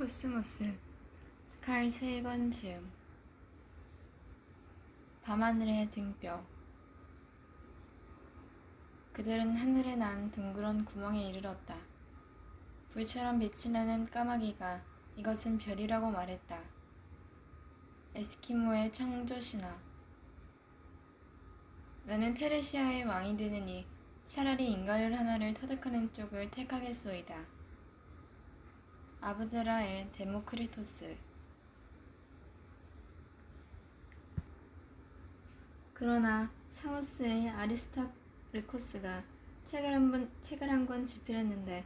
코스모스 칼 세건 지음 밤하늘의 등뼈 그들은 하늘에 난 둥그런 구멍에 이르렀다. 불처럼 빛이 나는 까마귀가 이것은 별이라고 말했다. 에스키모의 창조 신화 나는 페르시아의 왕이 되느니 차라리 인간을 하나를 터득하는 쪽을 택하겠소이다. 아브데라의 데모크리토스 그러나 사우스의 아리스타르코스가 책을 한 번, 책을 한 권 집필했는데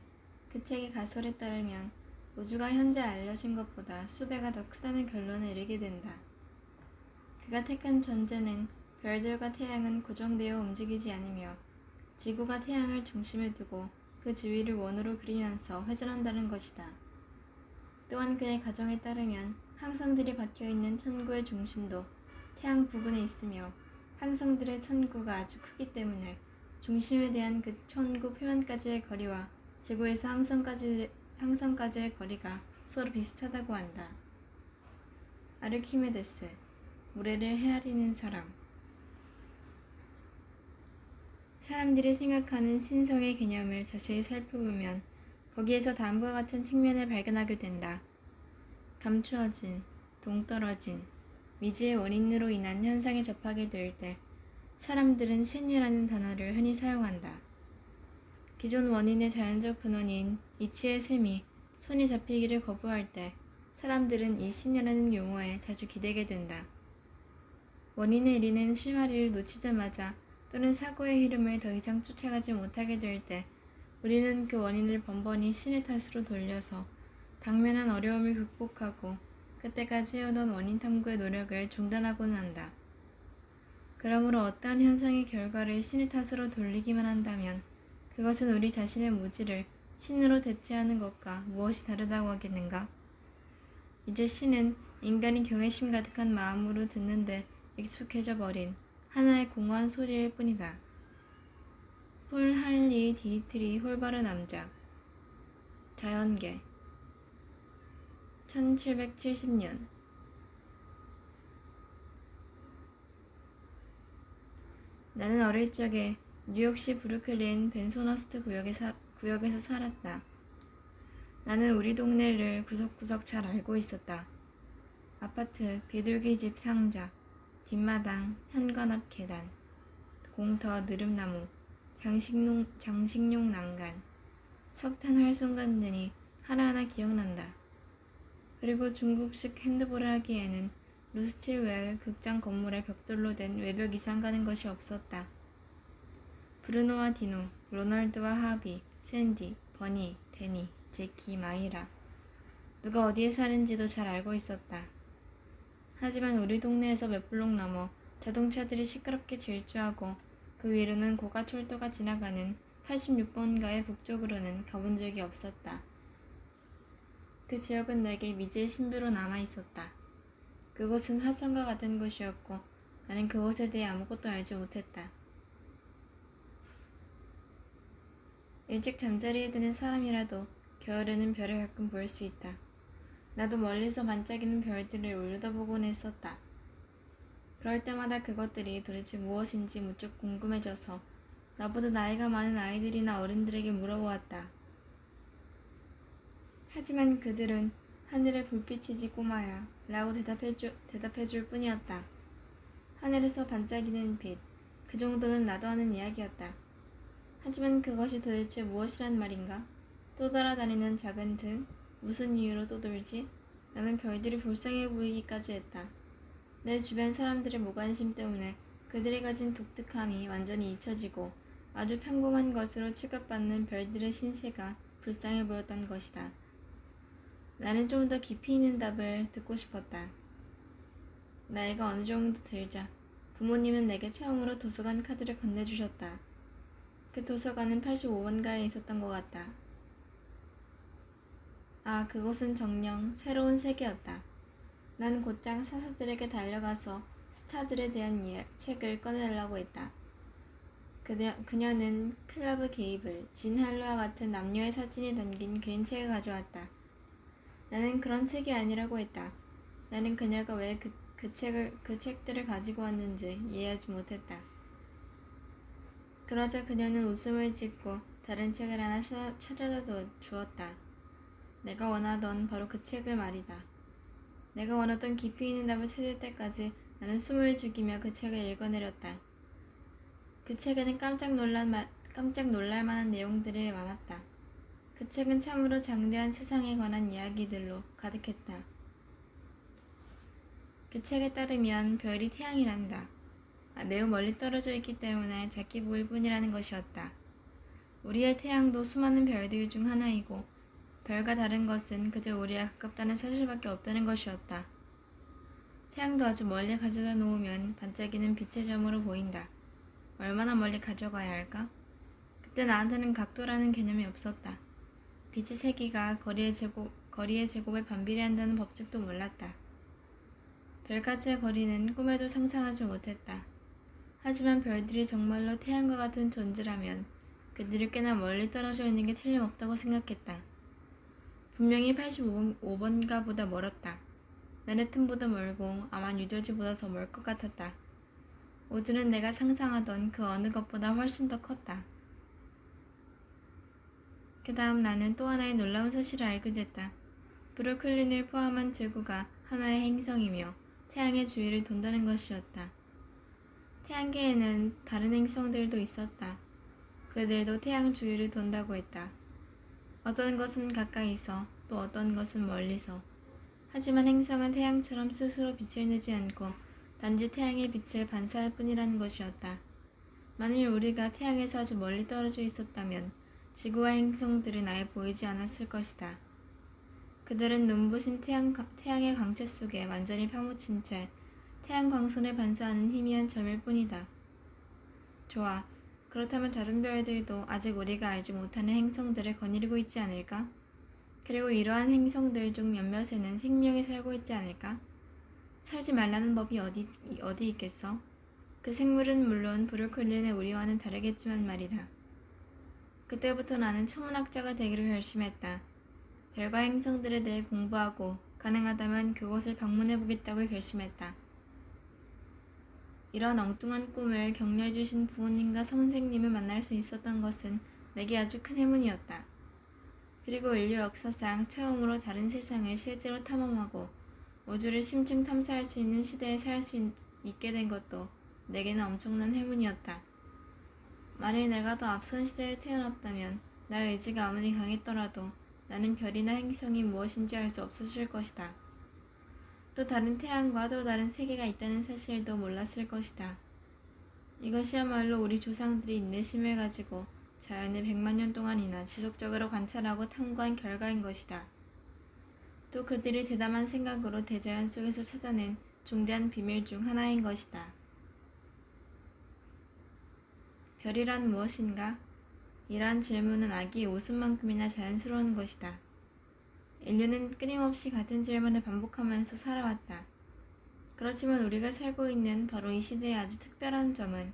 그 책의 가설에 따르면 우주가 현재 알려진 것보다 수배가 더 크다는 결론에 이르게 된다. 그가 택한 전제는 별들과 태양은 고정되어 움직이지 않으며 지구가 태양을 중심에 두고 그 주위를 원으로 그리면서 회전한다는 것이다. 또한 그의 가정에 따르면 항성들이 박혀 있는 천구의 중심도 태양 부근에 있으며 항성들의 천구가 아주 크기 때문에 중심에 대한 그 천구 표면까지의 거리와 지구에서 항성까지, 항성까지의 거리가 서로 비슷하다고 한다. 아르키메데스, 모래를 헤아리는 사람. 사람들이 생각하는 신성의 개념을 자세히 살펴보면 거기에서 다음과 같은 측면을 발견하게 된다. 감추어진, 동떨어진, 미지의 원인으로 인한 현상에 접하게 될 때 사람들은 신이라는 단어를 흔히 사용한다. 기존 원인의 자연적 근원인 이치의 셈이 손이 잡히기를 거부할 때 사람들은 이 신이라는 용어에 자주 기대게 된다. 원인에 이르는 실마리를 놓치자마자 또는 사고의 흐름을 더 이상 쫓아가지 못하게 될 때 우리는 그 원인을 번번이 신의 탓으로 돌려서 당면한 어려움을 극복하고 그때까지 해오던 원인 탐구의 노력을 중단하고는 한다. 그러므로 어떠한 현상의 결과를 신의 탓으로 돌리기만 한다면 그것은 우리 자신의 무지를 신으로 대체하는 것과 무엇이 다르다고 하겠는가? 이제 신은 인간이 경외심 가득한 마음으로 듣는데 익숙해져 버린 하나의 공허한 소리일 뿐이다. 폴 하일리 디트리 홀바르 남작 자연계 1770년 나는 어릴 적에 뉴욕시 브루클린 벤소너스트 구역에 사, 구역에서 살았다. 나는 우리 동네를 구석구석 잘 알고 있었다. 아파트, 비둘기집 상자, 뒷마당, 현관 앞 계단, 공터, 느릅나무, 장식용, 장식용 난간, 석탄 활송간 등이 하나하나 기억난다. 그리고 중국식 핸드볼을 하기에는 루스틸 외 극장 건물의 벽돌로 된 외벽 이상 가는 것이 없었다. 브루노와 디노, 로널드와 하비, 샌디, 버니, 데니, 제키, 마이라. 누가 어디에 사는지도 잘 알고 있었다. 하지만 우리 동네에서 몇 블록 넘어 자동차들이 시끄럽게 질주하고 그 위로는 고가철도가 지나가는 86번가의 북쪽으로는 가본 적이 없었다. 그 지역은 내게 미지의 신비로 남아 있었다. 그곳은 화성과 같은 곳이었고 나는 그곳에 대해 아무것도 알지 못했다. 일찍 잠자리에 드는 사람이라도 겨울에는 별을 가끔 볼 수 있다. 나도 멀리서 반짝이는 별들을 올려다보곤 했었다. 그럴 때마다 그것들이 도대체 무엇인지 무척 궁금해져서 나보다 나이가 많은 아이들이나 어른들에게 물어보았다. 하지만 그들은 하늘의 불빛이지 꼬마야 라고 대답해주, 대답해줄 뿐이었다. 하늘에서 반짝이는 빛, 그 정도는 나도 하는 이야기였다. 하지만 그것이 도대체 무엇이란 말인가? 또 따라다니는 작은 등, 무슨 이유로 또 돌지? 나는 별들이 불쌍해 보이기까지 했다. 내 주변 사람들의 무관심 때문에 그들이 가진 독특함이 완전히 잊혀지고 아주 평범한 것으로 취급받는 별들의 신세가 불쌍해 보였던 것이다. 나는 좀 더 깊이 있는 답을 듣고 싶었다. 나이가 어느 정도 들자 부모님은 내게 처음으로 도서관 카드를 건네주셨다. 그 도서관은 85번가에 있었던 것 같다. 아, 그곳은 정녕 새로운 세계였다. 난 곧장 사서들에게 달려가서 스타들에 대한 이야, 책을 꺼내달라고 했다. 그녀, 그녀는 클라브 게이블, 진 할로와 같은 남녀의 사진이 담긴 그림책을 가져왔다. 나는 그런 책이 아니라고 했다. 나는 그녀가 왜 그, 그 책을, 그 책들을 가지고 왔는지 이해하지 못했다. 그러자 그녀는 웃음을 짓고 다른 책을 하나 사- 찾아다 주었다. 내가 원하던 바로 그 책을 말이다. 내가 원하던 깊이 있는 답을 찾을 때까지 나는 숨을 죽이며 그 책을 읽어내렸다. 그 책에는 깜짝 놀란 마, 깜짝 놀랄 만한 내용들이 많았다. 그 책은 참으로 장대한 세상에 관한 이야기들로 가득했다. 그 책에 따르면 별이 태양이란다. 아, 매우 멀리 떨어져 있기 때문에 작게 보일 뿐이라는 것이었다. 우리의 태양도 수많은 별들 중 하나이고 별과 다른 것은 그저 우리와 가깝다는 사실밖에 없다는 것이었다. 태양도 아주 멀리 가져다 놓으면 반짝이는 빛의 점으로 보인다. 얼마나 멀리 가져가야 할까? 그때 나한테는 각도라는 개념이 없었다. 빛의 세기가 거리의 제곱, 거리의 제곱에 반비례한다는 법칙도 몰랐다. 별까지의 거리는 꿈에도 상상하지 못했다. 하지만 별들이 정말로 태양과 같은 존재라면 그들이 꽤나 멀리 떨어져 있는 게 틀림없다고 생각했다. 분명히 85번가 보다 멀었다. 맨해튼보다 멀고 아마 뉴저지보다 더 멀 것 같았다. 우주는 내가 상상하던 그 어느 것보다 훨씬 더 컸다. 그 다음 나는 또 하나의 놀라운 사실을 알게 됐다. 브루클린을 포함한 지구가 하나의 행성이며 태양의 주위를 돈다는 것이었다. 태양계에는 다른 행성들도 있었다. 그들도 태양 주위를 돈다고 했다. 어떤 것은 가까이서 또 어떤 것은 멀리서. 하지만 행성은 태양처럼 스스로 빛을 내지 않고 단지 태양의 빛을 반사할 뿐이라는 것이었다. 만일 우리가 태양에서 아주 멀리 떨어져 있었다면 지구와 행성들은 아예 보이지 않았을 것이다. 그들은 눈부신 태양, 태양의 광채 속에 완전히 파묻힌 채 태양 광선을 반사하는 희미한 점일 뿐이다. 좋아. 그렇다면 다른 별들도 아직 우리가 알지 못하는 행성들을 거느리고 있지 않을까? 그리고 이러한 행성들 중 몇몇에는 생명이 살고 있지 않을까? 살지 말라는 법이 어디, 어디 있겠어? 그 생물은 물론 브루클린의 우리와는 다르겠지만 말이다. 그때부터 나는 천문학자가 되기로 결심했다. 별과 행성들에 대해 공부하고 가능하다면 그곳을 방문해 보겠다고 결심했다. 이런 엉뚱한 꿈을 격려해 주신 부모님과 선생님을 만날 수 있었던 것은 내게 아주 큰 행운이었다. 그리고 인류 역사상 처음으로 다른 세상을 실제로 탐험하고 우주를 심층 탐사할 수 있는 시대에 살 수 있게 된 것도 내게는 엄청난 행운이었다. 만일 내가 더 앞선 시대에 태어났다면 나의 의지가 아무리 강했더라도 나는 별이나 행성이 무엇인지 알 수 없었을 것이다. 또 다른 태양과 또 다른 세계가 있다는 사실도 몰랐을 것이다. 이것이야말로 우리 조상들이 인내심을 가지고 자연을 백만 년 동안이나 지속적으로 관찰하고 탐구한 결과인 것이다. 또 그들이 대담한 생각으로 대자연 속에서 찾아낸 중대한 비밀 중 하나인 것이다. 별이란 무엇인가? 이러한 질문은 아기의 웃음만큼이나 자연스러운 것이다. 인류는 끊임없이 같은 질문을 반복하면서 살아왔다. 그렇지만 우리가 살고 있는 바로 이 시대의 아주 특별한 점은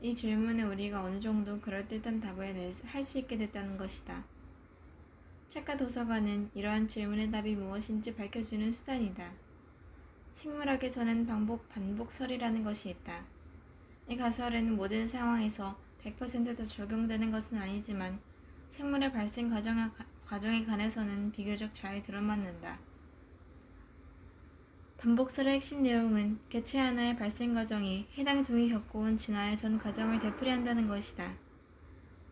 이 질문에 우리가 어느 정도 그럴듯한 답을 할 수 있게 됐다는 것이다. 책과 도서관은 이러한 질문의 답이 무엇인지 밝혀주는 수단이다. 식물학에서는 반복, 반복설이라는 것이 있다. 이 가설은 모든 상황에서 100%다 적용되는 것은 아니지만 생물의 발생 과정에, 과정에 관해서는 비교적 잘 들어맞는다. 반복설의 핵심 내용은 개체 하나의 발생 과정이 해당 종이 겪어온 진화의 전 과정을 되풀이한다는 것이다.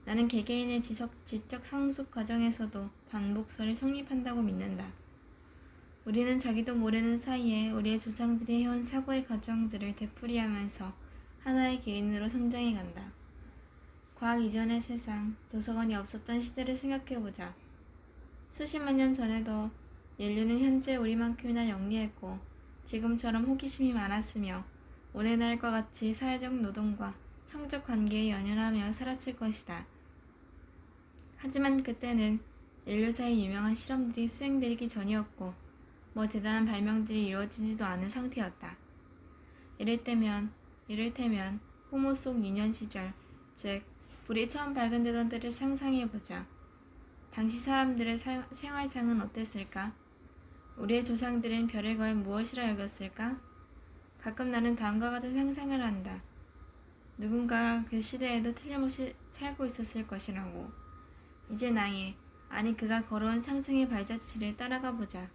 나는 개개인의 지적, 지적 성숙 과정에서도 반복설이 성립한다고 믿는다. 우리는 자기도 모르는 사이에 우리의 조상들이 해온 사고의 과정들을 되풀이하면서 하나의 개인으로 성장해 간다. 과학 이전의 세상, 도서관이 없었던 시대를 생각해보자. 수십만 년 전에도 인류는 현재 우리만큼이나 영리했고 지금처럼 호기심이 많았으며 오늘날과 같이 사회적 노동과 성적 관계에 연연하며 살았을 것이다. 하지만 그때는 인류사의 유명한 실험들이 수행되기 전이었고 뭐 대단한 발명들이 이루어지지도 않은 상태였다. 이를테면 이를테면 호모 속 유년 시절, 즉 불이 처음 발견되던 때를 상상해보자. 당시 사람들의 사, 생활상은 어땠을까? 우리의 조상들은 별을 과연 무엇이라 여겼을까? 가끔 나는 다음과 같은 상상을 한다. 누군가 그 시대에도 틀림없이 살고 있었을 것이라고. 이제 나의, 아니 그가 걸어온 상승의 발자취를 따라가 보자.